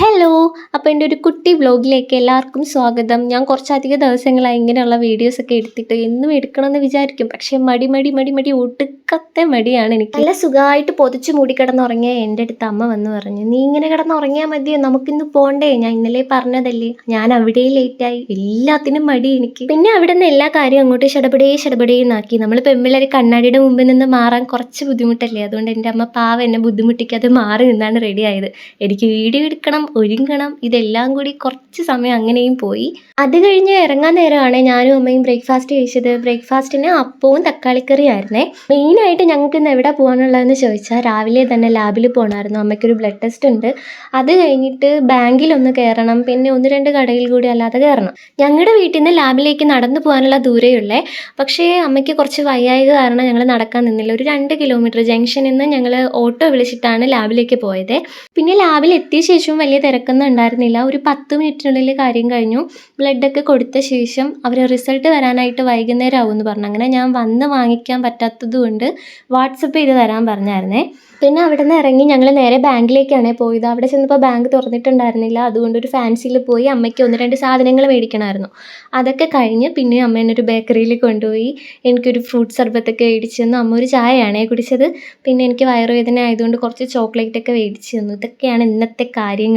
Hello അപ്പോൾ എന്റെ ഒരു കുട്ടി വ്ലോഗിലേക്ക് എല്ലാവർക്കും സ്വാഗതം. ഞാൻ കുറച്ചധികം ദിവസങ്ങളായി ഇങ്ങനെയുള്ള വീഡിയോസൊക്കെ എടുത്തിട്ട് എന്നും എടുക്കണമെന്ന് വിചാരിക്കും. പക്ഷേ മടി മടി മടി മടി ഒടുക്കത്തെ മടിയാണ് എനിക്ക്. നല്ല സുഖമായിട്ട് പൊതിച്ചു മൂടി കിടന്നുറങ്ങിയ എന്റെ അടുത്ത് അമ്മ വന്ന് പറഞ്ഞു നീ ഇങ്ങനെ കിടന്നുറങ്ങിയാൽ മതിയോ? നമുക്കിന്ന് പോണ്ടേ? ഞാൻ ഇന്നലെ പറഞ്ഞതല്ലേ. ഞാൻ അവിടെ ലേറ്റായി എല്ലാത്തിനും മടി എനിക്ക്. പിന്നെ അവിടെ നിന്ന് എല്ലാ കാര്യവും അങ്ങോട്ട് ഷടപടേ ഷടപടേ എന്നാക്കി. നമ്മൾ പെമ്പിള്ളേർ കണ്ണാടിയുടെ മുമ്പിൽ നിന്ന് മാറാൻ കുറച്ച് ബുദ്ധിമുട്ടല്ലേ? അതുകൊണ്ട് എന്റെ അമ്മ പാവ എന്നെ ബുദ്ധിമുട്ടിക്കാതെ മാറി നിന്നാണ് റെഡി ആയത്. എനിക്ക് വീഡിയോ എടുക്കണം ഒരുങ്ങണം. ഇതെല്ലാം കൂടി കുറച്ച് സമയം അങ്ങനെയും പോയി. അത് കഴിഞ്ഞ് ഇറങ്ങാൻ നേരമാണ് ഞാനും അമ്മയും ബ്രേക്ക്ഫാസ്റ്റ് കഴിച്ചത്. ബ്രേക്ക്ഫാസ്റ്റിന് അപ്പവും തക്കാളിക്കറി ആയിരുന്നേ മെയിനായിട്ട് ഞങ്ങൾക്ക് ഇന്ന് എവിടെ പോകാനുള്ളതെന്ന് ചോദിച്ചാൽ രാവിലെ തന്നെ ലാബിൽ പോകണമായിരുന്നു അമ്മയ്ക്കൊരു ബ്ലഡ് ടെസ്റ്റ് ഉണ്ട്. അത് കഴിഞ്ഞിട്ട് ബാങ്കിലൊന്ന് കയറണം പിന്നെ ഒന്ന് രണ്ട് കടയിൽ കൂടി അല്ലാതെ കയറണം ഞങ്ങളുടെ വീട്ടിൽ നിന്ന് ലാബിലേക്ക് നടന്നു പോകാനുള്ള ദൂരെയുള്ളേ. പക്ഷേ അമ്മയ്ക്ക് കുറച്ച് വയ്യായത് കാരണം ഞങ്ങൾ നടക്കാൻ നിന്നില്ല. ഒരു രണ്ട് കിലോമീറ്റർ ജംഗ്ഷനിൽ നിന്ന് ഞങ്ങൾ ഓട്ടോ വിളിച്ചിട്ടാണ് ലാബിലേക്ക് പോയത്. പിന്നെ ലാബിൽ എത്തിയ ശേഷവും വലിയ തിരക്കൊന്നും ഉണ്ടായിരുന്നില്ല. ഒരു പത്ത് മിനിറ്റിനുള്ളിൽ കാര്യം കഴിഞ്ഞു. ബ്ലഡൊക്കെ കൊടുത്ത ശേഷം അവർ റിസൾട്ട് വരാനായിട്ട് വൈകുന്നേരം ആവുമെന്ന് പറഞ്ഞു. അങ്ങനെ ഞാൻ വന്ന് വാങ്ങിക്കാൻ പറ്റാത്തത് കൊണ്ട് വാട്സപ്പ് ചെയ്ത് തരാൻ പറഞ്ഞായിരുന്നേ. പിന്നെ അവിടെ നിന്ന് ഇറങ്ങി ഞങ്ങൾ നേരെ ബാങ്കിലേക്കാണ് പോയത്. അവിടെ ചെന്നപ്പോൾ ബാങ്ക് തുറന്നിട്ടുണ്ടായിരുന്നില്ല. അതുകൊണ്ട് ഒരു ഫാൻസിയിൽ പോയി അമ്മയ്ക്ക് ഒന്ന് രണ്ട് സാധനങ്ങൾ മേടിക്കണമായിരുന്നു. അതൊക്കെ കഴിഞ്ഞ് പിന്നെ അമ്മ എന്നെ ഒരു ബേക്കറിയിൽ കൊണ്ടുപോയി. എനിക്കൊരു ഫ്രൂട്ട് സർബത്തൊക്കെ മേടിച്ച് തന്നു. അമ്മ ഒരു ചായയാണ് കുടിച്ചത്. പിന്നെ എനിക്ക് വയറുവേദന ആയതുകൊണ്ട് കുറച്ച് ചോക്ലേറ്റ് ഒക്കെ മേടിച്ച് തന്നു. ഇതൊക്കെയാണ് ഇന്നത്തെ